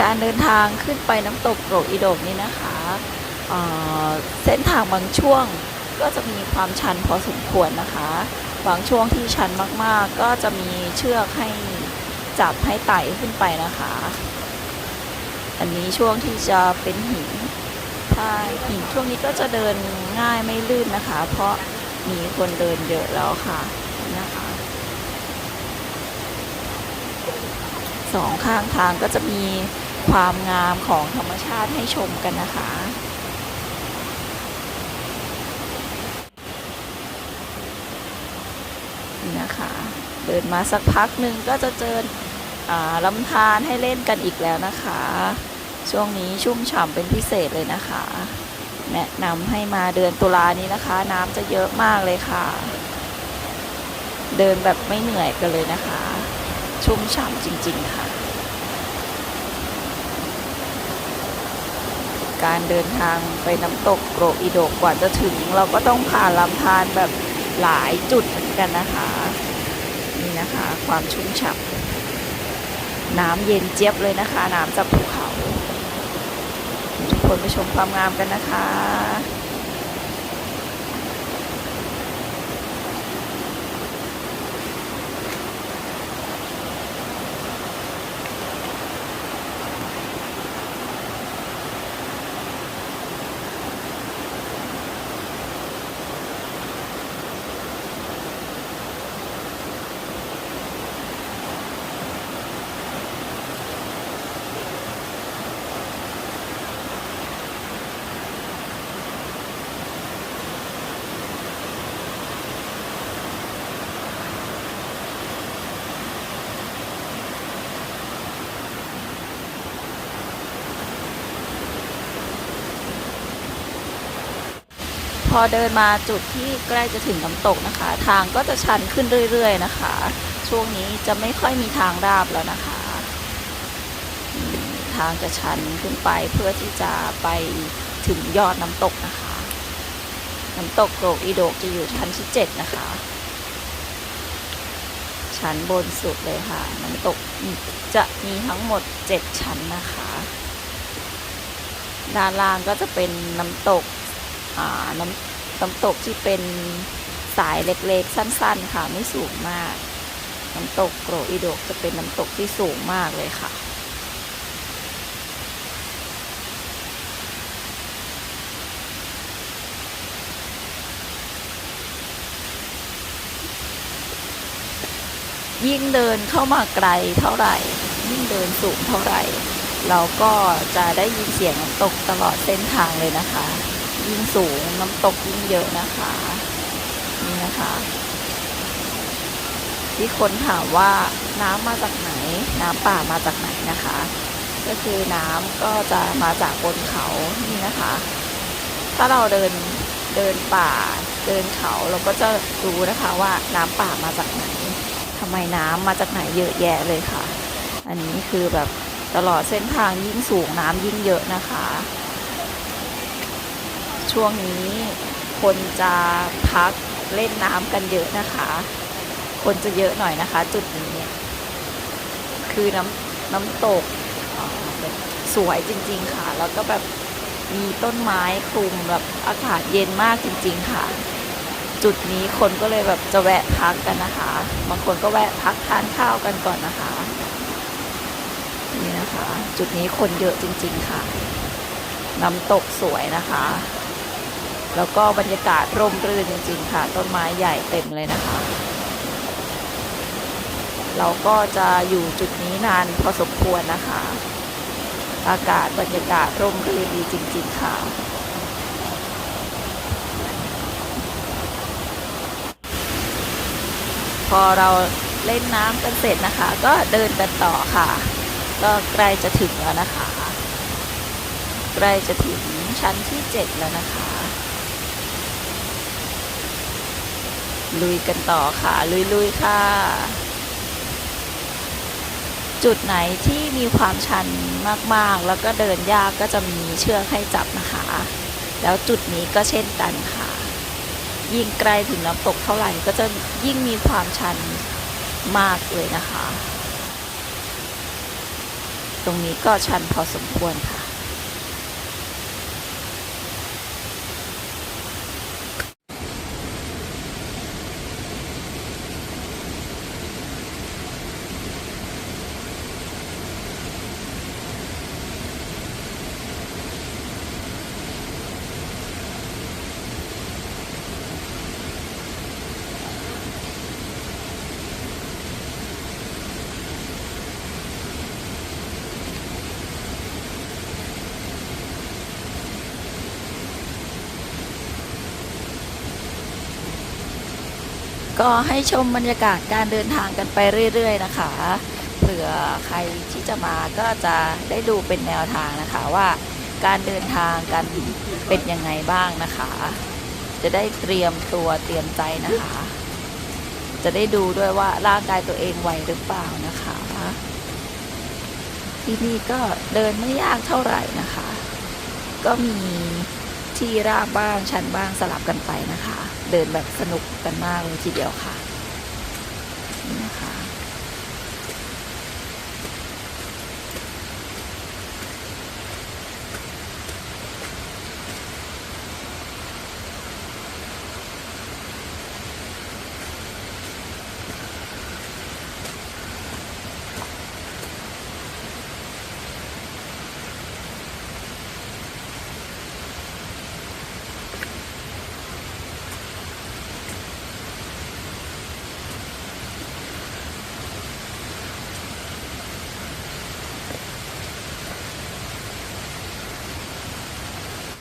การเดินทางขึ้นไปน้ำตกโกรกอีโดกนี่นะคะเเส้นทางบางช่วงก็จะมีความชันพอสมควรนะคะ บางช่วงที่ชันมากๆ ก็จะมีเชือกให้จับให้ไต่ขึ้นไปนะคะ อันนี้ช่วงที่จะเป็นหินถ้าหินช่วงนี้ก็จะเดินง่ายไม่ลื่นนะคะ เพราะมีคนเดินเยอะแล้วค่ะ สองข้างทางก็จะมีความงามของธรรมชาติให้ชมกันนะคะ นี่นะคะ เดินมาสักพักหนึ่งก็จะเจอลำธารให้เล่นกันอีกแล้วนะคะ ช่วงนี้ชุ่มฉ่ำเป็นพิเศษเลยนะคะ แนะนำให้มาเดือนตุลานี้นะคะ น้ำจะเยอะมากเลยค่ะ เดินแบบไม่เหนื่อยกันเลยนะคะ ชุ่มฉ่ำจริง ๆ ค่ะ การเดินทางไปน้ำตกโกรอีโดกกว่าจะถึง เราก็ต้องผ่านลำธารแบบหลายจุดเหมือนกันนะคะ นี่นะคะ ความชุ่มฉ่ำน้ำเย็นเจี๊ยบเลยนะคะ น้ำจากภูเขา ทุกคนไปชมความงามกันนะคะ พอเดินมาจุดที่ใกล้จะถึงน้ำตกนะคะ ทางก็จะชันขึ้นเรื่อย ๆ นะคะ ช่วงนี้จะไม่ค่อยมีทางราบแล้วนะคะ ทางจะชันขึ้นไปเพื่อที่จะไปถึงยอดน้ำตกนะคะ น้ำตกโกรกอีโดกจะอยู่ชั้นที่เจ็ดนะคะ ชั้นบนสุดเลยค่ะ น้ำตกจะมีทั้งหมดเจ็ดชั้นนะคะ ด้านล่างก็จะเป็นน้ำตก น้ำน้ำตกที่เป็นสายเล็กๆ สั้นๆ ค่ะไม่สูงมาก น้ำตกโกรอีโดกจะเป็นน้ำตกที่สูงมากเลยค่ะ ยิ่งเดินเข้ามาไกลเท่าไหร่ ยิ่งเดินสูงเท่าไหร่ เราก็จะได้ยินเสียงน้ำตกตลอดเส้นทางเลยนะคะ ยิ่งสูงน้ำตกยิ่งเยอะนะคะนี่นะคะ ที่คนถามว่าน้ำมาจากไหน น้ำป่ามาจากไหนนะคะ ก็คือน้ำก็จะมาจากบนเขานี่นะคะ ถ้าเราเดินเดินป่าเดินเขาเราก็จะรู้นะคะว่าน้ำป่ามาจากไหนทำไมน้ำมาจากไหนเยอะแยะเลยค่ะ อันนี้คือแบบตลอดเส้นทางยิ่งสูงน้ำยิ่งเยอะนะคะ ช่วงนี้คนจะพักเล่นน้ำกันเยอะนะคะ คนจะเยอะหน่อยนะคะ จุดนี้ คือน้ำน้ำตกสวยจริง ๆ ค่ะ แล้วก็แบบมีต้นไม้คลุมแบบอากาศเย็นมากจริง ๆ ค่ะ จุดนี้คนก็เลยแบบจะแวะพักกันนะคะ บางคนก็แวะพักทานข้าวกันก่อนนะคะ นี่นะคะ จุดนี้คนเยอะจริง ๆ ค่ะ น้ำตกสวยนะคะ แล้วก็บรรยากาศร่มรื่นจริงๆค่ะ ต้นไม้ใหญ่เต็มเลยนะคะ เราก็จะอยู่จุดนี้นานพอสมควรนะคะ อากาศบรรยากาศร่มรื่นดีจริง ๆ ค่ะพอเราเล่นน้ำกันเสร็จนะคะ ก็เดินกันต่อค่ะ ก็ใกล้จะถึงแล้วนะคะ ใกล้จะถึงชั้นที่เจ็ดแล้วนะคะ ลุยกันต่อค่ะ ลุยๆ ค่ะ จุดไหนที่มีความชันมากๆ แล้วก็เดินยากก็จะมีเชือกให้จับนะคะ แล้วจุดนี้ก็เช่นกันค่ะ ยิ่งใกลถึงน้ำตกเท่าไหร่ก็จะยิ่งมีความชันมากเลยนะคะ ตรงนี้ก็ชันพอสมควรค่ะ ก็ให้ชมบรรยากาศการเดินทางกันไปเรื่อย ๆ นะคะเผื่อใครที่จะมาก็จะได้ดูเป็นแนวทางนะคะว่าการเดินทางกันเป็นยังไงบ้างนะคะ จะได้เตรียมตัวเตรียมใจนะคะ จะได้ดูด้วยว่าร่างกายตัวเองไหวหรือเปล่านะคะ ที่นี่ก็เดินไม่ยากเท่าไหร่นะคะ ก็มีที่ราบบ้างชันบ้างสลับกันไปนะคะ เดินแบบสนุกกันมากเลยทีเดียวค่ะ